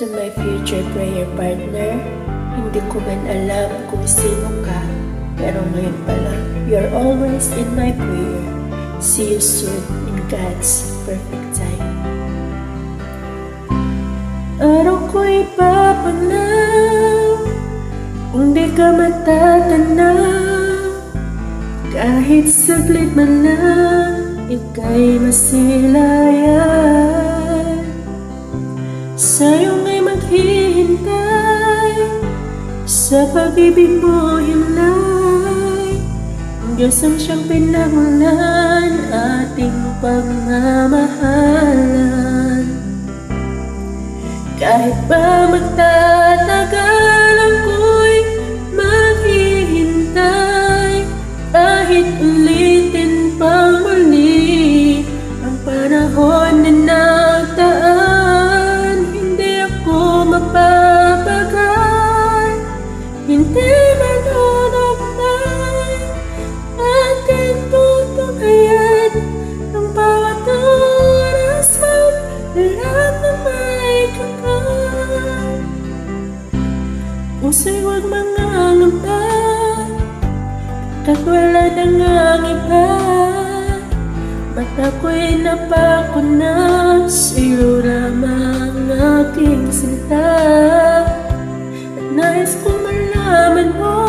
To my future prayer partner, hindi ko man alam kung sino ka, pero ngayon pa lang, you're always in my prayer. See you soon in God's perfect time. Araw ko'y papanaw Kung di ka matatanaw Kahit saglit man lang Ika'y masilayan Sa'yo ngay maghihintay Sa pag-ibig mo hinay Ang Diyos ang siyang pinagulan Ating pagmamahalan kahit pa magtatagal Puso'y huwag mangangamba Kat wala nang ang iba Mata ko'y napako na Sa'yo lamang aking sinta. At nais ko malaman mo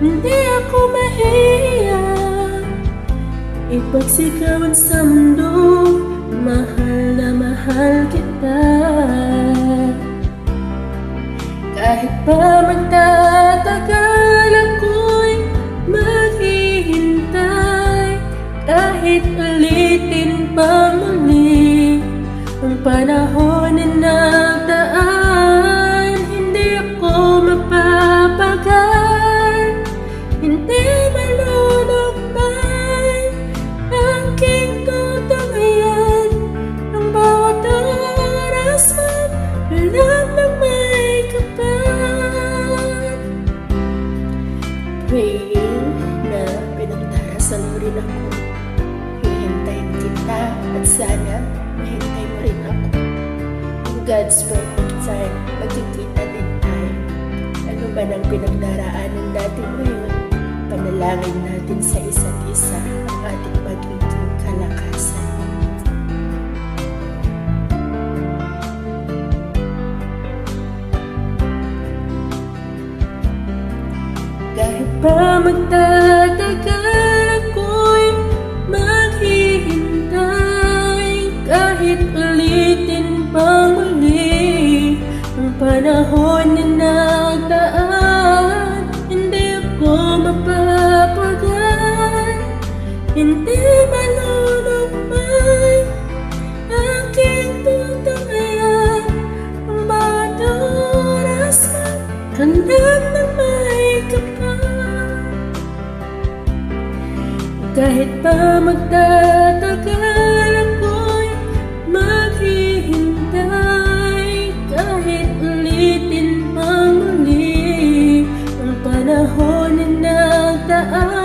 Hindi ako mahiya. Ipagsigawan sa mundo Mahal na mahal kita Kahit pa magtatagal ako'y maghihintay Kahit ulitin pa muli Ang panahon na nagdaan Hindi ako mapapagal Hindi malulukman Aking tutunghayan Ang bawat oras man rin ako. Hihintayin kita at sana mahintay mo rin ako. In God's perfect time, magkikita din tayo. Ano man ang pinagdaraanan natin ngayon Panalangin natin sa isa't isa ang ating magiging kalakasan. Kahit pa magtatagal panahon na nagdaan Hindi ako mapapagal Hindi malulukman Aking tutunghayan Ang bawat oras man Hanap na may kapal. Kahit pa magtatagal nagdaan